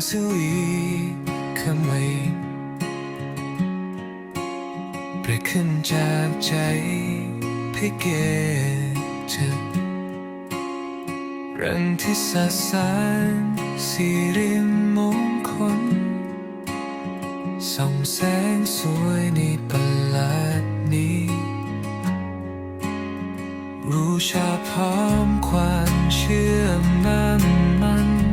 celui comme เปรขึ้นจากใจพิเกเธอรังที่สาสารสิริมงคลส่องแสงสวยในประหลาดนี้ รู้ชาพร้อมความเชื่อมั่นมัน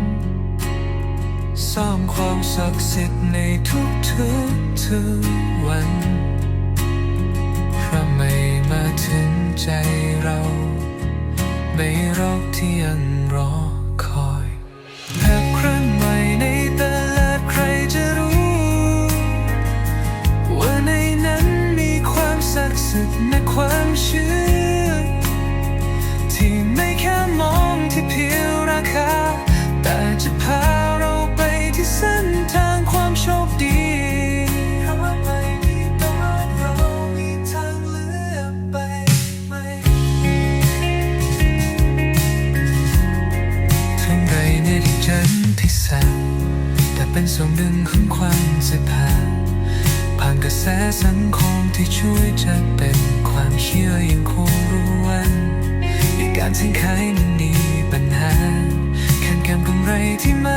สร้างความศักดิ์สิทธิ์ในทุกทุกๆทุกวันเพราะไม่มาถึงใจเราไม่รอกที่ยังรอคอยแค่ครั้งใหม่ในตลาดใครจะรู้ ว่าในนั้นมีความศักดิ์สิทธิ์ในความเชื่อ ฉันที่แสนแต่เป็นส่วนหนึ่งของความสิผ่าผ่านกระแสสังคมที่ช่วยจะเป็นความเชื่อยังคงรู้วันในการทิ้งขายมันมีปัญหาแข่งกันกำไรที่มา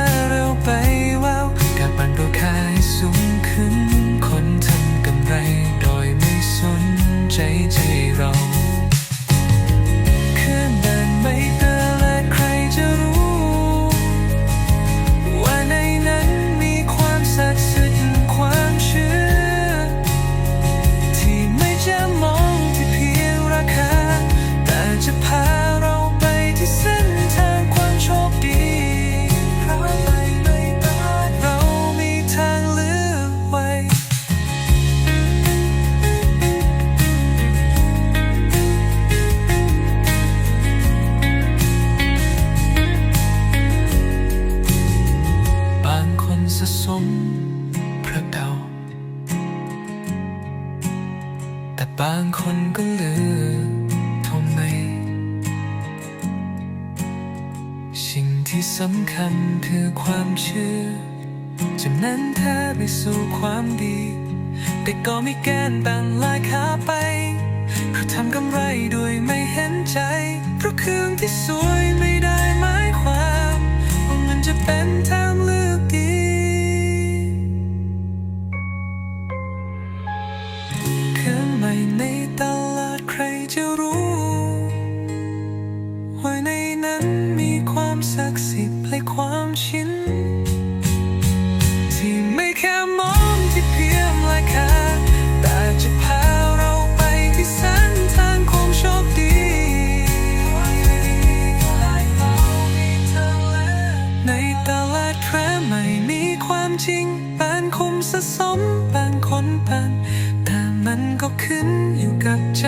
สะสมพระเดา แต่บางคนก็เลือทนไมสิ่งที่สำคัญคือความเชื่อจะนั้นแท้ไปสู่ความดี แต่ก็มีแกนต่างลายขาไปเพราะทำกำไรโดยไม่เห็นใจ เพราะเครื่องที่สวยไม่ ในตลาดใครจะรู้ ว่าในนั้นมีความศักดิ์สิทธิ์และความชินที่ไม่แค่มองที่เพียงราคาแต่จะพาเราไปที่เส้นทางของโชคดีในตลาดแครใหม่มีความจริงบางคุมสะสมบางคนบาง มันก็ขึ้นอยู่กับใจ